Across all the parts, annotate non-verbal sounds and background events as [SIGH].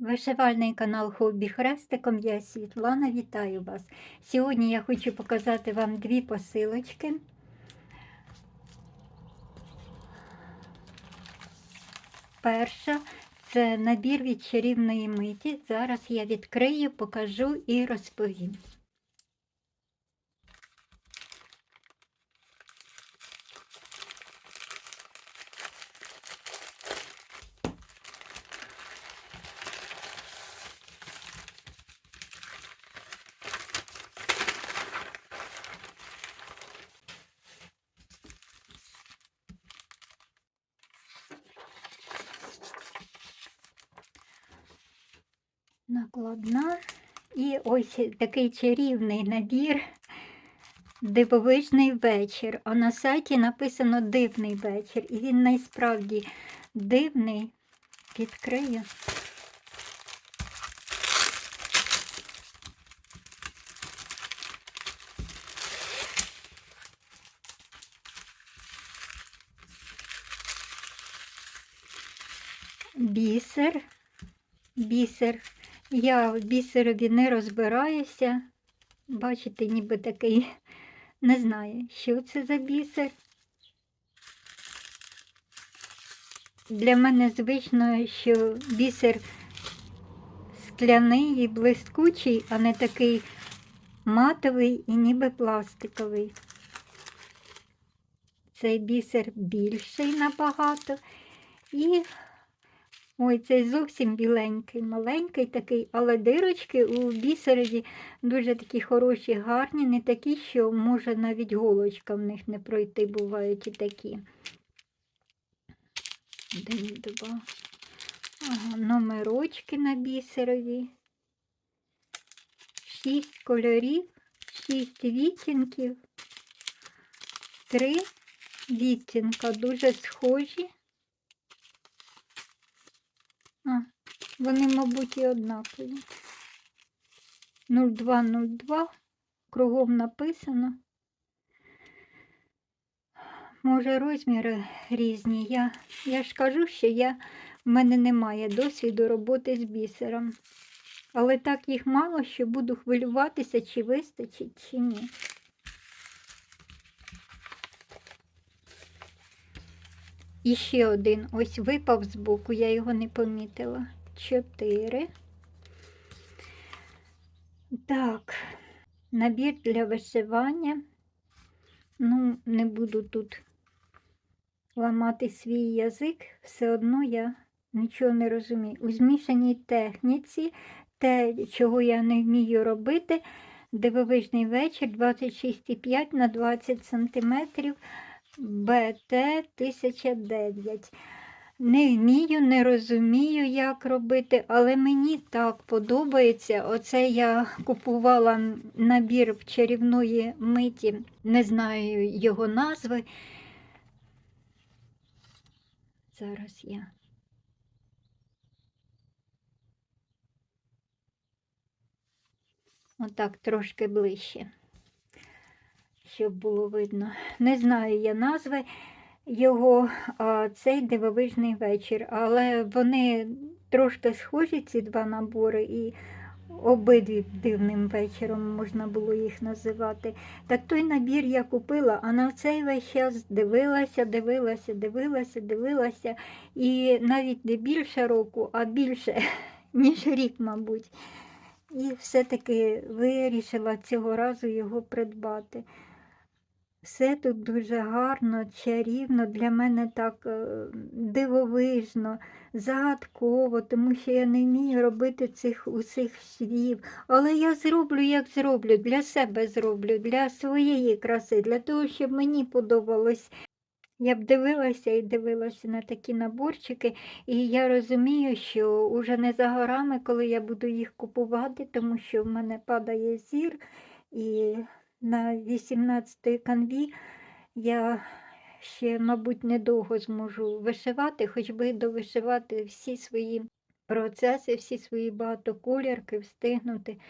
Вишивальний канал Хобі Хрестиком. Я Світлана, вітаю вас. Сьогодні я хочу показати вам дві посилочки. Перша це набір від чарівної миті. Зараз я відкрию, покажу і розповім. Накладна. І ось такий чарівний набір Дивовижний вечір. А на сайті написано дивний вечір. І він насправді дивний. Відкрию. Бісер. Бісер. Я в бісерові не розбираюся. Бачите, ніби такий, [LAUGHS] не знаю, що це за бісер. Для мене звично, що бісер скляний і блискучий, а не такий матовий і ніби пластиковий. Цей бісер більший набагато. І Ой, цей зовсім біленький, маленький такий, але дирочки у бісерові дуже такі хороші, гарні, не такі, що може навіть голочка в них не пройти, бувають і такі. Ага, номерочки на бісерові. Шість кольорів, шість відтінків, три відтінка дуже схожі. А, вони, мабуть, і однакові. 0202, кругом написано. Може, розміри різні. Я я ж кажу, що я, в мене немає досвіду роботи з бісером. Але так їх мало, що буду хвилюватися, чи вистачить, чи ні. І ще один ось випав з боку, я його не помітила. Чотири. Так, набір для вишивання. Ну, не буду тут ламати свій язик, все одно я нічого не розумію. У змішаній техніці, те, чого я не вмію робити, дивовижний вечір 26,5 на 20 сантиметрів. БТ 1009. Не вмію, не розумію, як робити, але мені так подобається. Оце я купувала набір в чарівної миті, не знаю його назви. Зараз я. Отак трошки ближче щоб було видно. Не знаю я назви його, а цей дивовижний вечір, але вони трошки схожі, ці два набори, і обидві дивним вечором можна було їх називати. Так той набір я купила, а на цей весь час дивилася, дивилася, дивилася, дивилася. І навіть не більше року, а більше, [LAUGHS] ніж рік, мабуть. І все-таки вирішила цього разу його придбати. Все тут дуже гарно, чарівно, для мене так е, дивовижно, загадково, тому що я не вмію робити цих усіх слів. Але я зроблю, як зроблю, для себе зроблю, для своєї краси, для того, щоб мені подобалось. Я б дивилася і дивилася на такі наборчики, і я розумію, що уже не за горами, коли я буду їх купувати, тому що в мене падає зір. і на 18-й канві я ще, мабуть, недовго зможу вишивати, хоч би довишивати всі свої процеси, всі свої багатоколірки, встигнути,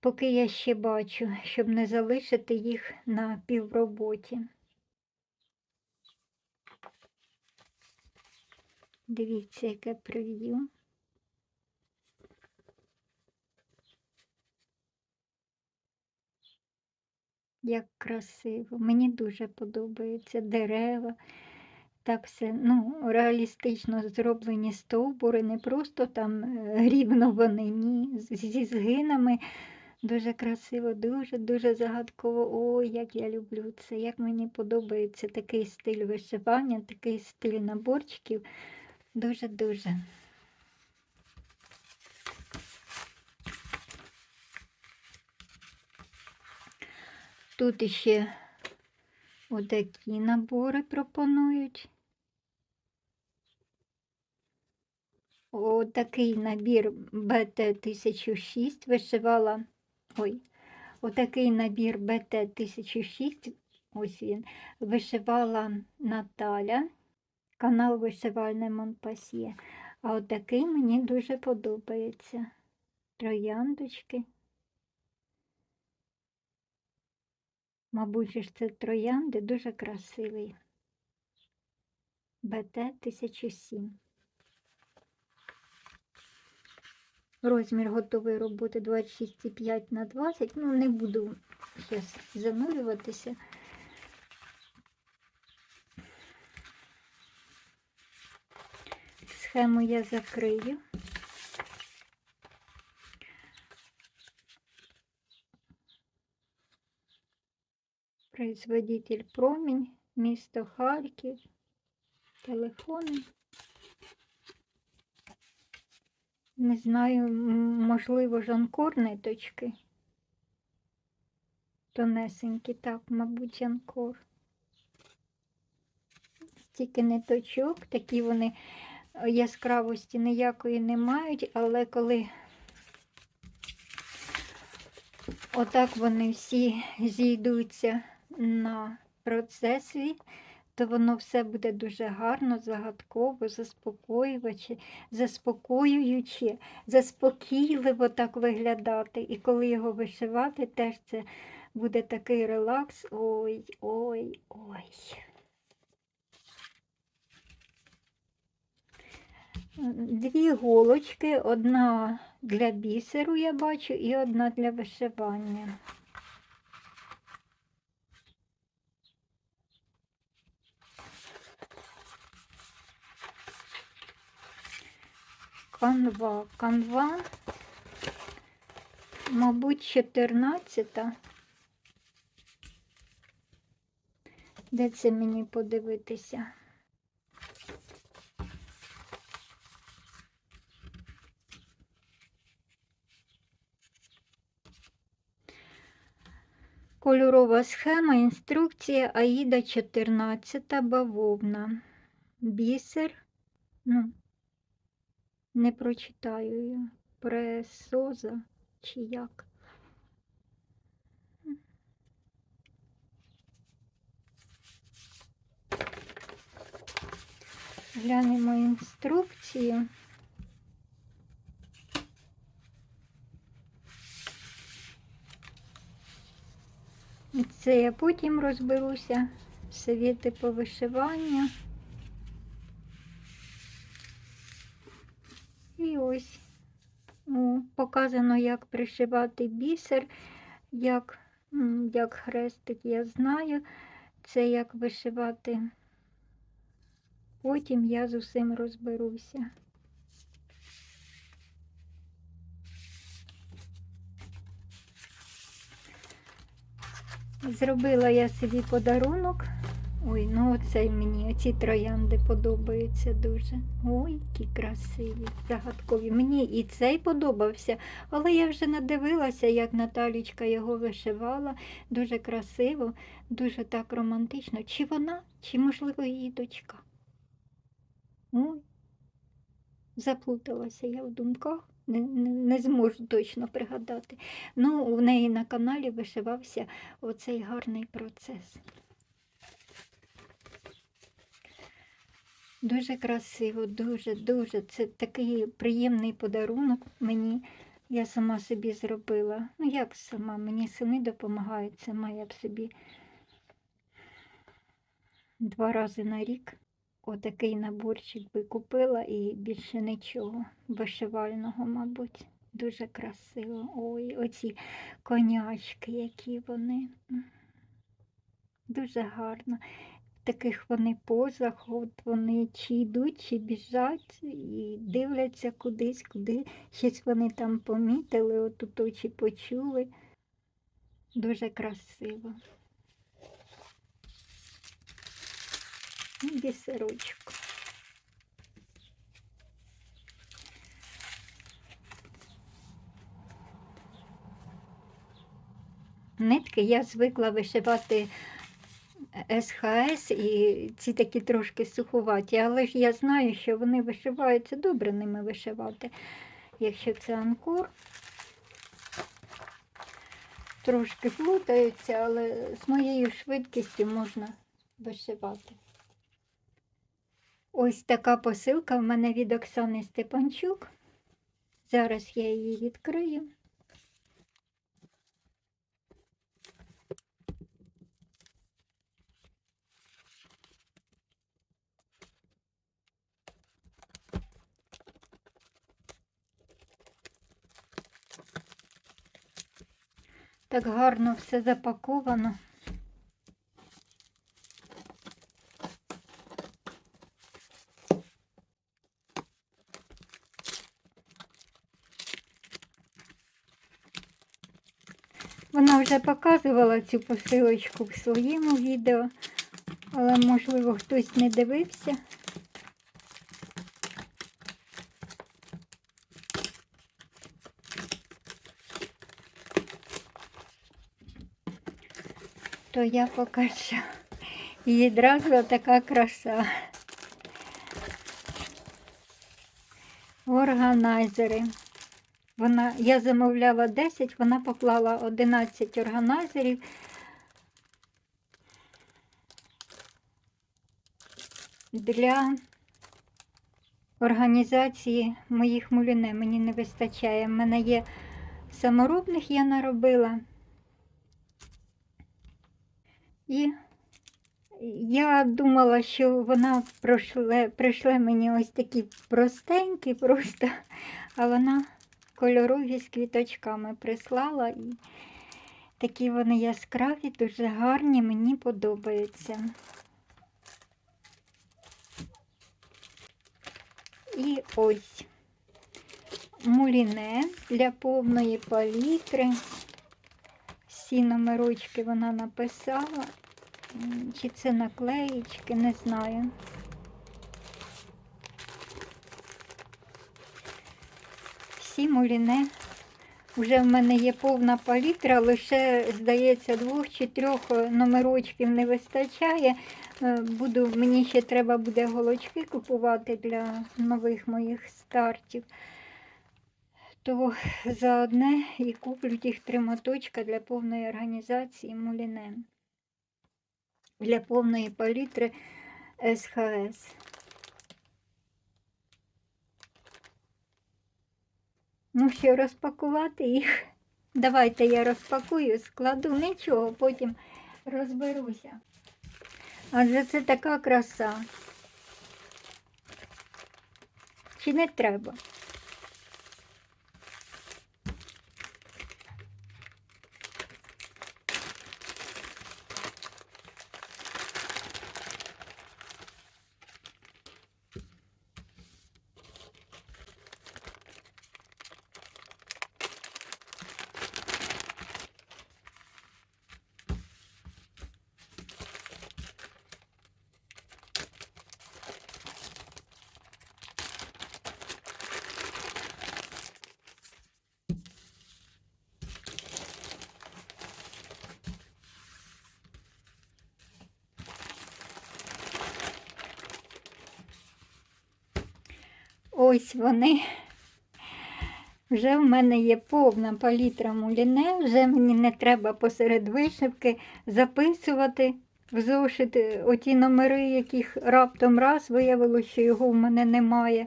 поки я ще бачу, щоб не залишити їх на півроботі. Дивіться, яке прев'ю. Як красиво. Мені дуже подобається дерева. Так все ну, реалістично зроблені стовбури, не просто там е, рівно вони, ні, зі згинами. Дуже красиво, дуже-дуже загадково. Ой, як я люблю це, як мені подобається такий стиль вишивання, такий стиль наборчиків. Дуже-дуже. Тут іще отакі набори пропонують. Отакий набір БТ-1006 вишивала. Ой, отакий набір БТ-1006, ось він, вишивала Наталя, канал Вишивальне Монпасьє. А отакий мені дуже подобається. Трояндочки. Мабуть, ж це троянди дуже красивий. БТ 1007. Розмір готової роботи 26,5 на 20. Ну, не буду зараз занурюватися. Схему я закрию. Производитель промінь, місто Харків, телефони. Не знаю, можливо, жанкор ниточки. Тонесенькі, так, мабуть, жанкор. Стільки ниточок, такі вони е, яскравості ніякої не мають, але коли отак вони всі зійдуться на процесі, то воно все буде дуже гарно, загадково, заспокоююче, заспокоююче, заспокійливо так виглядати. І коли його вишивати, теж це буде такий релакс. Ой, ой, ой. Дві голочки, одна для бісеру, я бачу, і одна для вишивання. Канва. Канва, мабуть, 14. Де це мені подивитися? Кольорова схема, інструкція Аїда 14 бавовна. Бісер. Ну, не прочитаю я. Пресоза чи як. Глянемо інструкцію. І Це я потім розберуся. Совєти по вишиванню. І ось о, показано, як пришивати бісер, як, як хрестик, я знаю. Це як вишивати. Потім я з усім розберуся. Зробила я собі подарунок. Ой, ну оцей мені, оці троянди подобаються дуже. Ой, які красиві, загадкові. Мені і цей подобався, але я вже надивилася, як Наталічка його вишивала. Дуже красиво, дуже так романтично. Чи вона, чи, можливо, її дочка? Ой, заплуталася я в думках. Не, не, не зможу точно пригадати. Ну, у неї на каналі вишивався оцей гарний процес. Дуже красиво, дуже, дуже. Це такий приємний подарунок мені. Я сама собі зробила. Ну, як сама? Мені сини допомагають, сама я б собі два рази на рік отакий наборчик би купила і більше нічого. Вишивального, мабуть. Дуже красиво. Ой, оці конячки, які вони. дуже гарно. Таких вони позах, от вони чи йдуть, чи біжать і дивляться кудись, куди щось вони там помітили, отут чи почули. Дуже красиво. І Бісерочок. Нитки я звикла вишивати СХС і ці такі трошки суховаті, але ж я знаю, що вони вишиваються добре ними вишивати. Якщо це анкор, трошки плутаються, але з моєю швидкістю можна вишивати. Ось така посилка в мене від Оксани Степанчук. Зараз я її відкрию. Так гарно все запаковано. Вона вже показувала цю посилочку в своєму відео, але можливо хтось не дивився. То я покажу. І відразу така краса. Органайзери. Вона, я замовляла 10, вона поклала 11 органайзерів. Для організації моїх муліне мені не вистачає. У мене є саморобних, я наробила. І я думала, що вона прошле, прийшле мені ось такі простенькі, просто, а вона кольорові з квіточками прислала. І такі вони яскраві, дуже гарні, мені подобаються. І ось муліне для повної палітри. Всі номерочки вона написала. Чи це наклеїчки, не знаю. Всі муліне. Вже в мене є повна палітра, лише, здається, двох чи трьох е, номерочків не вистачає. Е, Буду, мені ще треба буде голочки купувати для нових моїх стартів. То [LAUGHS] за одне і куплю тих три моточка для повної організації муліне. Для повної палітри СХС. Ну що, розпакувати їх? Давайте я розпакую, складу нічого, потім розберуся. Адже це така краса. Чи не треба? Ось вони. Вже в мене є повна палітра муліне, вже мені не треба посеред вишивки записувати в зошити оті номери, яких раптом раз виявилося, що його в мене немає.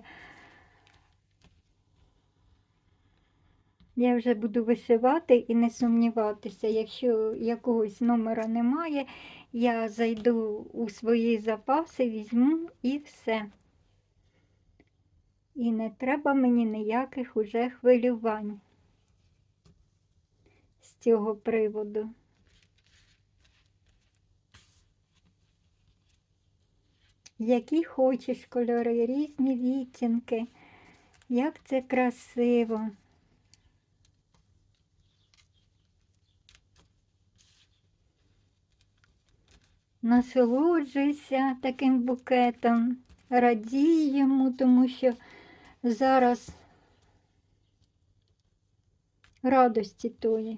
Я вже буду вишивати і не сумніватися, якщо якогось номера немає, я зайду у свої запаси, візьму і все. І не треба мені ніяких уже хвилювань з цього приводу. які хочеш кольори, різні відтінки. Як це красиво. Насолоджуйся таким букетом, радій йому, тому що зараз радості тої.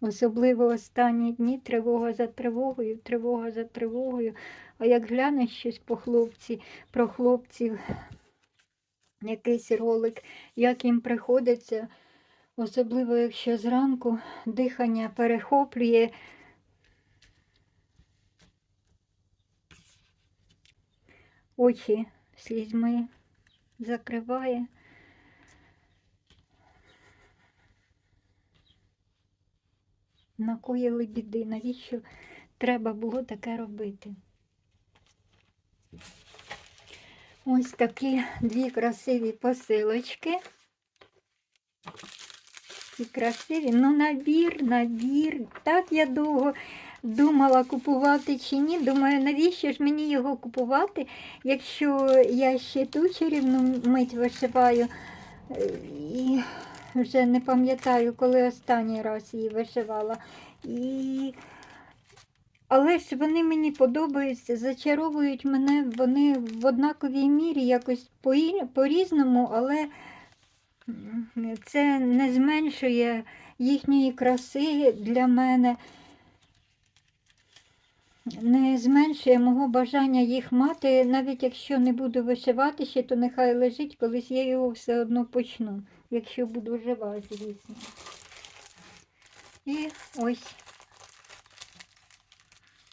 Особливо останні дні тривога за тривогою, тривога за тривогою. А як глянеш щось по хлопці, про хлопців, якийсь ролик, як їм приходиться, особливо якщо зранку дихання перехоплює. Очі слізьми закриває. накоїли біди. Навіщо треба було таке робити? Ось такі дві красиві посилочки. І красиві, ну набір, набір. Так я довго думала купувати чи ні. Думаю, навіщо ж мені його купувати, якщо я ще ту чарівну мить вишиваю. Е, І вже не пам'ятаю, коли останній раз її вишивала. І... Але ж вони мені подобаються, зачаровують мене вони в однаковій мірі, якось по- по-різному, але це не зменшує їхньої краси для мене, не зменшує мого бажання їх мати, навіть якщо не буду вишивати ще, то нехай лежить, колись я його все одно почну якщо буду жива, звісно. І ось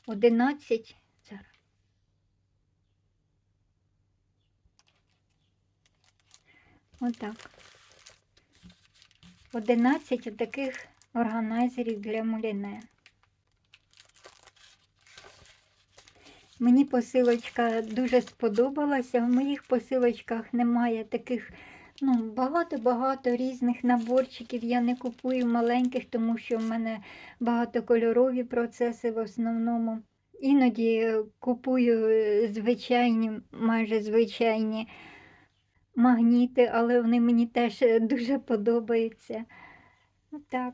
11. Зараз. Отак. 11 таких органайзерів для муліне. Мені посилочка дуже сподобалася. В моїх посилочках немає таких Ну, Багато-багато різних наборчиків. Я не купую маленьких, тому що в мене багатокольорові процеси в основному. Іноді купую е, звичайні, майже звичайні магніти, але вони мені теж е, дуже подобаються. Так.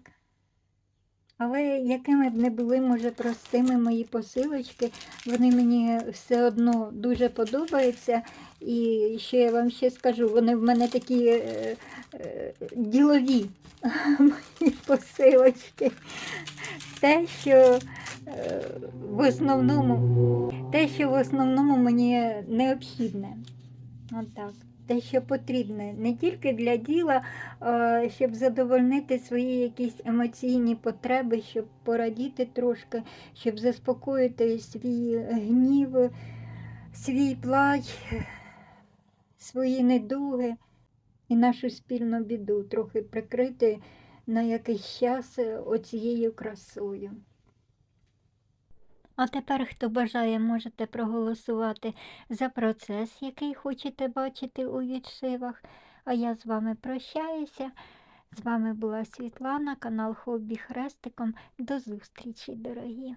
Але якими б не були, може, простими мої посилочки, вони мені все одно дуже подобаються. І що я вам ще скажу, вони в мене такі е, е, ділові [LAUGHS] мої посилочки. Те, що е, в основному, те, що в основному мені необхідне. Отак те, що потрібне не тільки для діла, щоб задовольнити свої якісь емоційні потреби, щоб порадіти трошки, щоб заспокоїти свій гнів, свій плач, свої недуги і нашу спільну біду, трохи прикрити на якийсь час оцією красою. А тепер, хто бажає, можете проголосувати за процес, який хочете бачити у відшивах. А я з вами прощаюся. З вами була Світлана, канал Хобі Хрестиком. До зустрічі, дорогі!